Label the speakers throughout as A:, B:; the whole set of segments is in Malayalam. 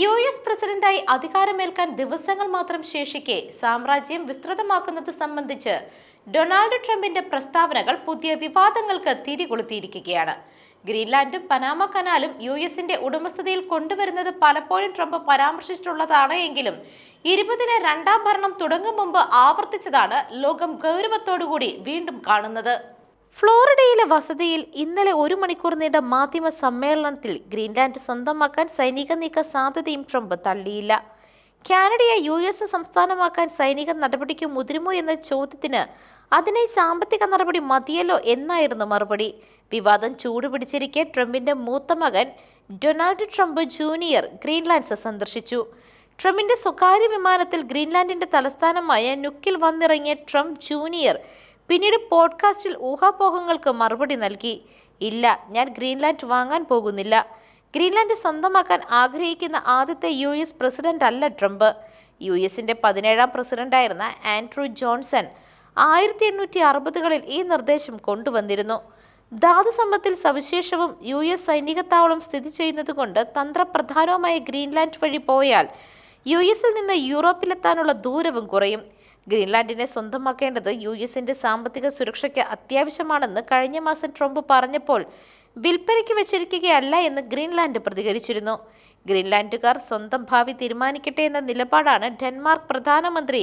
A: യു എസ് പ്രസിഡന്റായി അധികാരമേൽക്കാൻ ദിവസങ്ങൾ മാത്രം ശേഷിക്കെ സാമ്രാജ്യം വിസ്തൃതമാക്കുന്നത് സംബന്ധിച്ച് ഡൊണാൾഡ് ട്രംപിന്റെ പ്രസ്താവനകൾ പുതിയ വിവാദങ്ങൾക്ക് തിരികൊളുത്തിയിരിക്കുകയാണ്. ഗ്രീൻലാൻഡും പനാമ കനാലും യു എസിന്റെ ഉടമസ്ഥതയിൽ കൊണ്ടുവരുന്നത് പലപ്പോഴും ട്രംപ് പരാമർശിച്ചിട്ടുള്ളതാണ് എങ്കിലും ഇരുപതിന് രണ്ടാം ഭരണം തുടങ്ങും മുമ്പ് ആവർത്തിച്ചതാണ് ലോകം ഗൗരവത്തോടുകൂടി വീണ്ടും കാണുന്നത്. ഫ്ലോറിഡയിലെ വസതിയിൽ ഇന്നലെ ഒരു മണിക്കൂർ നീണ്ട മാധ്യമ സമ്മേളനത്തിൽ ഗ്രീൻലാൻഡ് സ്വന്തമാക്കാൻ സൈനിക നീക്ക സാധ്യതയും ട്രംപ് തള്ളിയില്ല. കാനഡയെ യു എസ് സംസ്ഥാനമാക്കാൻ സൈനിക നടപടിക്ക് മുതിരുമോ എന്ന ചോദ്യത്തിന് അതിനെ സാമ്പത്തിക നടപടി മതിയല്ലോ എന്നായിരുന്നു മറുപടി. വിവാദം ചൂടുപിടിച്ചിരിക്കെ ട്രംപിന്റെ മൂത്ത മകൻ ഡൊണാൾഡ് ട്രംപ് ജൂനിയർ ഗ്രീൻലാൻഡ് സന്ദർശിച്ചു. ട്രംപിന്റെ സ്വകാര്യ വിമാനത്തിൽ ഗ്രീൻലാൻഡിന്റെ തലസ്ഥാനമായ നുക്കിൽ വന്നിറങ്ങിയ ട്രംപ് ജൂനിയർ പിന്നീട് പോഡ്കാസ്റ്റിൽ ഊഹാപോഹങ്ങൾക്ക് മറുപടി നൽകി. ഇല്ല ഞാൻ ഗ്രീൻലാൻഡ് വാങ്ങാൻ പോകുന്നില്ല. ഗ്രീൻലാൻഡ് സ്വന്തമാക്കാൻ ആഗ്രഹിക്കുന്ന ആദ്യത്തെ യു എസ് പ്രസിഡന്റ് അല്ല ട്രംപ്. യു എസിന്റെ പതിനേഴാം പ്രസിഡന്റായിരുന്ന ആൻഡ്രൂ ജോൺസൺ ആയിരത്തി എണ്ണൂറ്റി അറുപതുകളിൽ ഈ നിർദ്ദേശം കൊണ്ടുവന്നിരുന്നു. ധാതുസമ്പത്തിൽ സവിശേഷവും യു എസ് സൈനിക താവളം സ്ഥിതി ചെയ്യുന്നതുകൊണ്ട് തന്ത്രപ്രധാനവുമായ ഗ്രീൻലാൻഡ് വഴി പോയാൽ യു എസിൽ നിന്ന് യൂറോപ്പിലെത്താനുള്ള ദൂരവും കുറയും. ഗ്രീൻലാൻഡിനെ സ്വന്തമാക്കേണ്ടത് യു എസിന്റെ സാമ്പത്തിക സുരക്ഷയ്ക്ക് അത്യാവശ്യമാണെന്ന് കഴിഞ്ഞ മാസം ട്രംപ് പറഞ്ഞപ്പോൾ വിൽപ്പനയ്ക്ക് വെച്ചിരിക്കുകയല്ല എന്ന് ഗ്രീൻലാൻഡ് പ്രതികരിച്ചിരുന്നു. ഗ്രീൻലാൻഡുകാർ സ്വന്തം ഭാവി തീരുമാനിക്കട്ടെ എന്ന നിലപാടാണ് ഡെൻമാർക്ക് പ്രധാനമന്ത്രി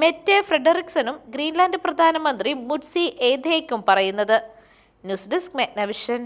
A: മെറ്റെ ഫ്രെഡറിക്സനും ഗ്രീൻലാൻഡ് പ്രധാനമന്ത്രി മുഡ്സി ഏധേക്കും പറയുന്നത്. News desk മെഗ്നവിഷൻ